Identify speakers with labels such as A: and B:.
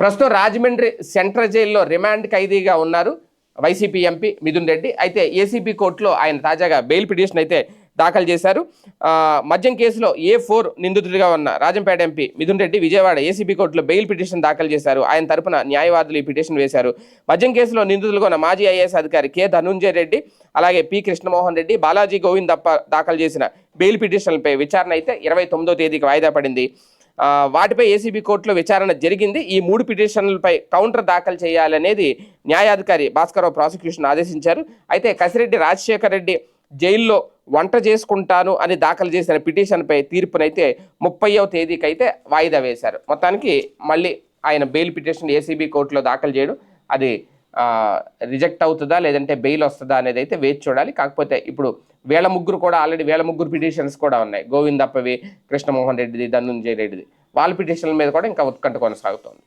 A: ప్రస్తుతం రాజమండ్రి సెంట్రల్ జైల్లో రిమాండ్ ఖైదీగా ఉన్నారు వైసీపీ ఎంపీ మిథున్ రెడ్డి. అయితే ఏసీబీ కోర్టులో ఆయన తాజాగా బెయిల్ పిటిషన్ అయితే దాఖలు చేశారు. మద్యం కేసులో ఏ ఫోర్ నిందితుడిగా ఉన్న రాజంపేట ఎంపీ మిథున్ రెడ్డి విజయవాడ ఏసీబీ కోర్టులో బెయిల్ పిటిషన్ దాఖలు చేశారు. ఆయన తరపున న్యాయవాదులు ఈ పిటిషన్ వేశారు. మద్యం కేసులో నిందితులుగా ఉన్న మాజీ ఐఏఎస్ అధికారి కె ధనుంజయ రెడ్డి అలాగే పి కృష్ణమోహన్ రెడ్డి బాలాజీ గోవింద్ దాఖలు చేసిన బెయిల్ పిటిషన్లపై విచారణ అయితే ఇరవై తొమ్మిదో తేదీకి వాయిదా పడింది. వాటిపై ఏసీబీ కోర్టులో విచారణ జరిగింది. ఈ మూడు పిటిషన్లపై కౌంటర్ దాఖలు చేయాలనేది న్యాయాధికారి భాస్కరరావు ప్రాసిక్యూషన్ ఆదేశించారు. అయితే కసిరెడ్డి రాజశేఖర్ రెడ్డి జైల్లో వంట చేసుకుంటాను అని దాఖలు చేసిన పిటిషన్పై తీర్పునైతే ముప్పైవ తేదీకి అయితే వాయిదా వేశారు. మొత్తానికి మళ్ళీ ఆయన బెయిల్ పిటిషన్ ఏసీబీ కోర్టులో దాఖలు చేయడం అది రిజెక్ట్ అవుతుందా లేదంటే బెయిల్ వస్తుందా అనేది అయితే వేచి చూడాలి. కాకపోతే ఇప్పుడు వేల ముగ్గురు కూడా ఆల్రెడీ వేల ముగ్గురు పిటిషన్స్ కూడా ఉన్నాయి. గోవిందప్పవి కృష్ణమోహన్ రెడ్డిది ధనుంజయ రెడ్డిది. వాళ్ళ పిటిషన్ల మీద కూడా ఇంకా ఉత్కంఠ కొనసాగుతోంది.